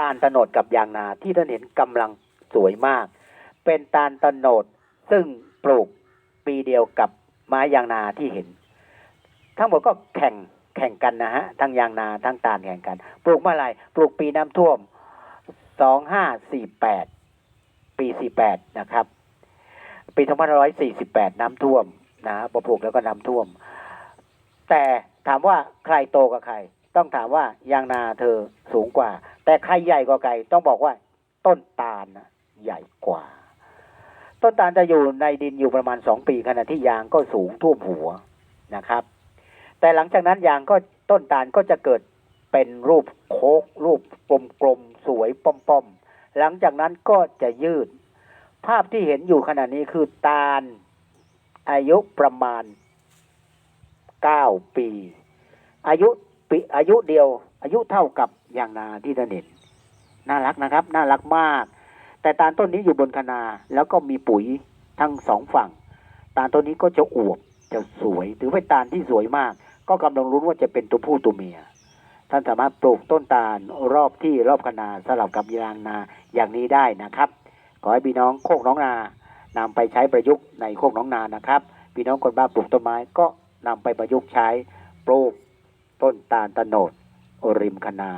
ตาลตโนดกับยางนาที่ท่านเห็นกำลังสวยมาก เป็นตาลตโนดซึ่งปลูกปีเดียวกับไม้ยางนาที่เห็น ทั้งหมดก็แข่งแข่งกันนะฮะทั้งยางนาทั้งตาลแข่งกัน ปลูกเมื่อไรปลูกปีน้ำท่วมสองห้าสี่แปดปีสี่แปดนะครับปีสองพันร้อยสี่สิบแปดน้ำท่วมนะฮะพอปลูกแล้วก็น้ำท่วม แต่ถามว่าใครโตกว่าใคร ต้องถามว่ายางนาเธอสูงกว่า แต่ใครใหญ่กว่าใครต้องบอกว่า ต้นตาลนะใหญ่กว่า ต้นตาลจะอยู่ในดินอยู่ประมาณสองปีขณะที่ยางก็สูงท่วมหัวนะครับ แต่หลังจากนั้นยางก็ต้นตาลก็จะเกิดเป็นรูปโค้กรูปกลมๆสวยป้อมๆหลังจากนั้นก็จะยืด ภาพที่เห็นอยู่ขณะนี้คือตาลอายุประมาณเก้าปี อายุปีอายุเดียว อายุเท่ากับ อย่างนาที่ท่านเห็นน่ารักนะครับ น่ารักมาก แต่ตาลต้นนี้อยู่บนคนาแล้วก็มีปุ๋ยทั้งสองฝั่ง ตาลต้นนี้ก็จะอวบจะสวยถือเป็นตาลที่สวยมาก ก็กำลังรุ้นว่าจะเป็นตัวผู้ตัวเมีย ท่านสามารถปลูกต้นตาลรอบที่รอบคนาสลับกับยางนาอย่างนี้ได้นะครับ ขอให้พี่น้องโคกน้องนานำไปใช้ประยุกต์ในโคกน้องนานะครับ พี่น้องคนบ้านปลูกต้นไม้ก็นำไปประยุกต์ใช้ปลูกต้นตาลตะโนดริมคนา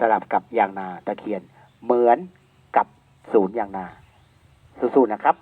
สลับกับยางนาตะเคียน เหมือนกับศูนย์ยางนาสู้ๆนะครับ